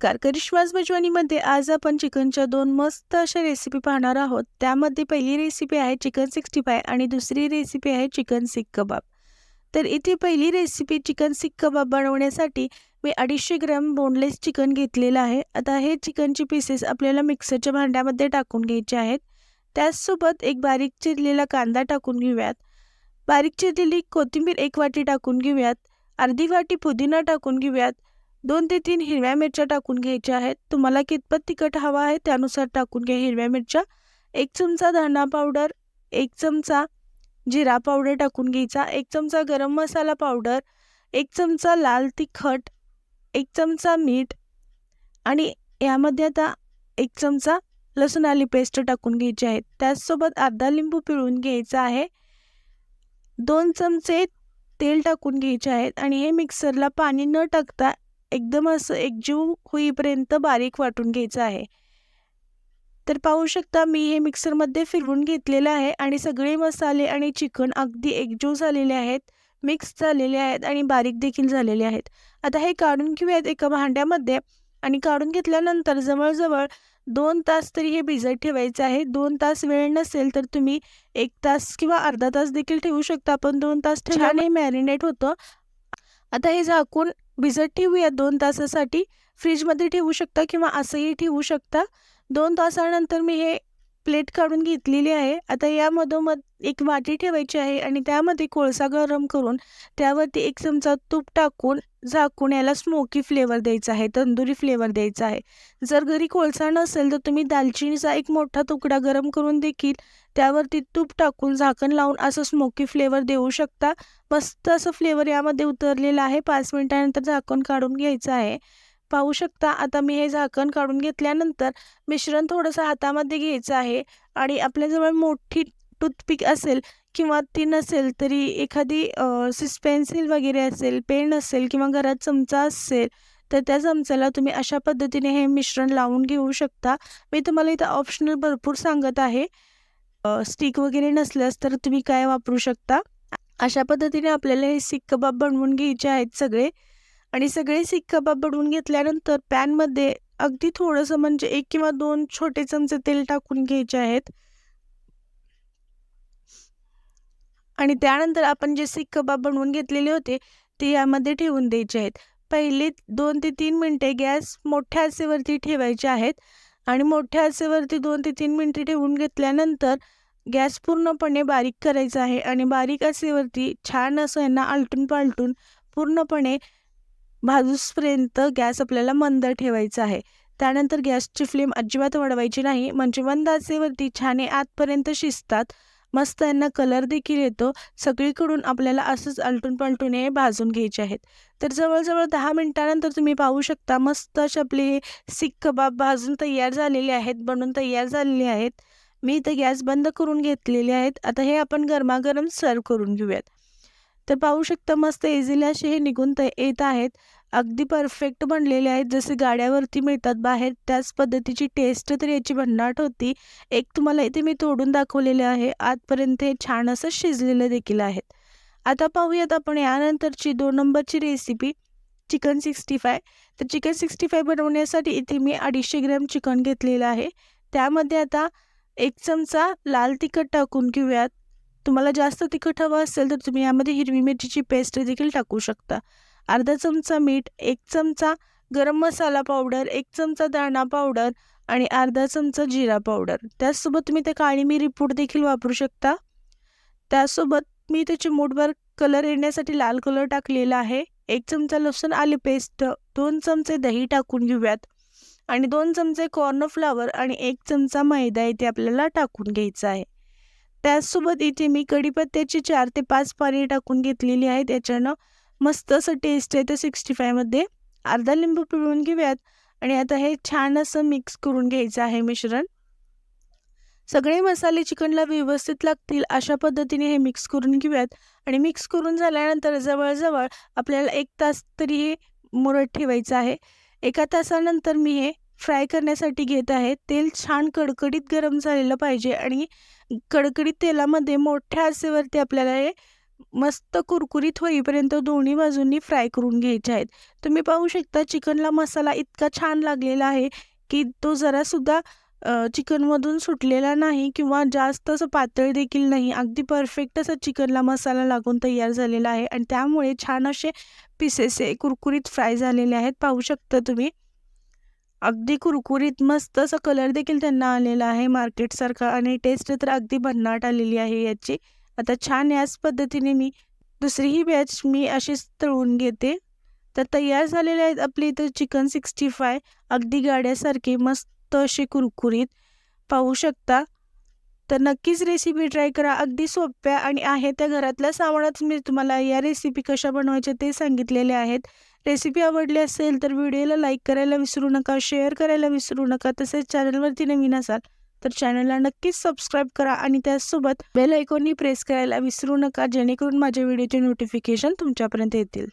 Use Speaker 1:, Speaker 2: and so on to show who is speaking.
Speaker 1: नमस्कार. करिश्माज बजवानीमध्ये आज आपण चिकनच्या दोन मस्त अशा रेसिपी पाहणार आहोत. त्यामध्ये पहिली रेसिपी आहे चिकन सिक्स्टी फाय आणि दुसरी रेसिपी आहे चिकन सीख कबाब तर इथे पहिली रेसिपी चिकन सीख कबाब बनवण्यासाठी मी अडीचशे ग्रॅम बोनलेस चिकन घेतलेलं आहे. आता हे चिकनचे पीसेस आपल्याला मिक्सरच्या भांड्यामध्ये टाकून घ्यायचे आहेत. त्याचसोबत एक बारीक चिरलेला कांदा टाकून घेऊयात. बारीक चिरलेली कोथिंबीर एक वाटी टाकून घेऊयात. अर्धी वाटी पुदिना टाकून घेऊयात. दोन ते तीन हिरव्या मिरच्या टाकून घ्यायच्या आहेत. तुम्हाला कितपत तिखट हवा आहे त्यानुसार टाकून घ्या हिरव्या मिरच्या. एक चमचा धणा पावडर एक चमचा जिरा पावडर टाकून घ्यायचा. एक चमचा गरम मसाला पावडर एक चमचा लाल तिखट एक चमचा मीठ आणि यामध्ये आता एक चमचा लसूण आली पेस्ट टाकून घ्यायची आहे. त्याचसोबत अर्धा लिंबू पिळून घ्यायचा आहे. दोन चमचे तेल टाकून घ्यायचे आहेत आणि हे मिक्सरला पाणी न टाकता एकदम असं एकजीव होईपर्यंत बारीक वाटून घ्यायचं आहे. तर पाहू शकता मी हे मिक्सरमध्ये फिरवून घेतलेलं आहे आणि सगळे मसाले आणि चिकन अगदी एकजीव झालेले आहेत मिक्स झालेले आहेत आणि बारीक देखील झालेले आहेत. आता हे काढून घेऊयात एका भांड्यामध्ये आणि काढून घेतल्यानंतर जवळजवळ दोन तास तरी हे भिजत ठेवायचं आहे. दोन तास वेळ नसेल तर तुम्ही एक तास किंवा अर्धा तास देखील ठेवू शकता पण दोन तास ठेवल्याने मॅरिनेट होतं. आता हे झाकून भिजत ठेवूया. दोन तासासाठी फ्रीजमध्ये ठेवू शकता किंवा असंही ठेवू शकता. दोन तासानंतर मी हे प्लेट काढून घेतलेली आहे. आता यामधोमध एक वाटी ठेवायची आहे आणि त्यामध्ये कोळसा गरम करून त्यावरती एक चमचा तूप टाकून झाकून याला स्मोकी फ्लेवर द्यायचा आहे तंदुरी फ्लेवर द्यायचा आहे. जर घरी कोळसा नसेल तर तुम्ही दालचिनीचा एक मोठा तुकडा गरम करून देखील त्यावरती तूप टाकून झाकण लावून असं स्मोकी फ्लेवर देऊ शकता. मस्त असं फ्लेवर यामध्ये उतरलेलं आहे. पाच मिनिटानंतर झाकण काढून घ्यायचं आहे. पाहू शकता आता मी हे झाकण काढून घेतल्यानंतर मिश्रण थोडंसं हातामध्ये घ्यायचं आहे आणि आपल्याजवळ मोठी टूथपिक असेल किंवा ती नसेल तरी एखादी सिस्पेन्सिल वगैरे असेल पेन असेल किंवा घरात चमचा असेल तर त्या चमच्याला तुम्ही अशा पद्धतीने हे मिश्रण लावून घेऊ शकता. मी तुम्हाला इथं ऑप्शनल भरपूर सांगत आहे. स्टिक वगैरे नसल्यास तर तुम्ही काय वापरू शकता? अशा पद्धतीने आपल्याला हे सीख कबाब बनवून घ्यायचे आहेत सगळे. आणि सगळे सीख कबाब बनवून घेतल्यानंतर पॅनमध्ये अगदी थोडंसं म्हणजे एक किंवा दोन छोटे चमचे तेल टाकून घ्यायचे आहेत. आणि त्यानंतर आपण जे सीख कबाब बनवून घेतलेले होते ते यामध्ये ठेवून द्यायचे आहेत. पहिले दोन ते तीन मिनटे गॅस मोठ्या आसेवरती ठेवायचे आहेत आणि मोठ्या आसेवरती दोन ते तीन मिनटे ठेवून घेतल्यानंतर गॅस पूर्णपणे बारीक करायचा आहे आणि बारीक आसेवरती छान असं यांना आलटून पालटून पूर्णपणे भाजूसपर्यंत गॅस आपल्याला मंद ठेवायचा आहे. त्यानंतर गॅसची फ्लेम अजिबात वाढवायची नाही. म्हणजे मंद आसेवरती छाने आतपर्यंत शिजतात. मस्त यांना कलर देखील येतो. सगळीकडून आपल्याला असंच आलटून पालटून हे भाजून घ्यायचे आहेत. तर जवळजवळ दहा मिनटानंतर तुम्ही पाहू शकता मस्त अशी आपली सीख कबाब भाजून तयार झालेले आहेत बनून तयार झालेले आहेत. मी इथं गॅस बंद करून घेतलेले आहेत. आता हे आपण गरमागरम सर्व करून घेऊयात. तर पाहू शकता मस्त इझिली असे हे निघून त येत आहेत. अगदी परफेक्ट बनलेले आहेत. जसे गाड्यावरती मिळतात बाहेर त्याच पद्धतीची टेस्ट तर याची भन्नाट होती. एक तुम्हाला इथे मी तोडून दाखवलेले आहे. आजपर्यंत हे छान असं शिजलेलं देखील आहेत आता पाहूयात आपण यानंतरची दोन नंबरची रेसिपी चिकन सिक्स्टी फाय तर चिकन सिक्स्टी फाय बनवण्यासाठी इथे मी अडीचशे ग्रॅम चिकन घेतलेलं आहे. त्यामध्ये आता एक चमचा लाल तिखट टाकून घेऊयात. तुम्हाला जास्त तिखट हवं असेल तर तुम्ही यामध्ये हिरवी मिरचीची पेस्ट देखील टाकू शकता. अर्धा चमचा मीठ एक चमचा गरम मसाला पावडर एक चमचा दाणा पावडर आणि अर्धा चमचा जिरा पावडर त्याचसोबत तुम्ही ते काळी मिरी पूड देखील वापरू शकता. त्यासोबत मी त्याची मूठभर कलर येण्यासाठी लाल कलर टाकलेला आहे. एक चमचा लसूण आले पेस्ट दोन चमचे दही टाकून घेऊयात. आणि दोन चमचे कॉर्नफ्लावर आणि एक चमचा मैदा इथे आपल्याला टाकून घ्यायचा आहे. त्याचसोबत इथे मी कढीपत्त्याची चार ते पाच पाने टाकून घेतलेली आहेत. त्याच्यानं मस्त असं टेस्ट आहे ते सिक्स्टी फायमध्ये अर्धा लिंबू पिळून घेऊयात. आणि आता हे छान असं मिक्स करून घ्यायचं आहे मिश्रण. सगळे मसाले चिकनला व्यवस्थित लागतील अशा पद्धतीने हे मिक्स करून घेऊयात. आणि मिक्स करून झाल्यानंतर जवळजवळ आपल्याला एक तास तरी हे मुरत ठेवायचं आहे. एका तासानंतर मी हे फ्राय करण्यासाठी घेत आहे. तेल छान कडकडीत गरम झालेलं पाहिजे आणि कडकडीत तेलामध्ये मोठ्या आसेवरती आपल्याला हे मस्त कुरकुरीत होईपर्यंत दोन्ही बाजूंनी फ्राय करून घ्यायचे आहेत. तुम्ही पाहू शकता चिकनला मसाला इतका छान लागलेला आहे की तो जरासुद्धा चिकनमधून सुटलेला नाही किंवा जास्त असं पातळ देखील नाही. अगदी परफेक्ट असं चिकनला मसाला लागून तयार झालेला आहे आणि त्यामुळे छान असे पीसेस आहे कुरकुरीत फ्राय झालेले आहेत. पाहू शकता तुम्ही. अगदी कुरकुरीत मस्त असा कलर देखील त्यांना आलेला आहे. मार्केटसारखा आणि टेस्ट तर अगदी भन्नाट आलेली आहे याची. आता छान याच पद्धतीने मी दुसरीही बॅच मी अशीच तळून घेते. तर तयार झालेले आहेत आपली इथं चिकन सिक्स्टी फाय अगदी गाड्यासारखे मस्त असे कुरकुरीत. पाहू शकता. तर नक्कीच रेसिपी ट्राय करा. अगदी सोप्या आणि आहे त्या घरातल्या सामानात मी तुम्हाला या रेसिपी कशा बनवायच्या ते सांगितलेले आहेत. रेसिपी आवडली असेल तर व्हिडिओला लाईक करायला विसरू नका शेअर करायला विसरू नका. तसेच चॅनलवरती नवीन असाल तर चॅनलला नक्कीच सबस्क्राईब करा आणि त्याचसोबत बेल ऐकॉनही प्रेस करायला विसरू नका जेणेकरून माझ्या व्हिडिओचे नोटिफिकेशन तुमच्यापर्यंत येतील.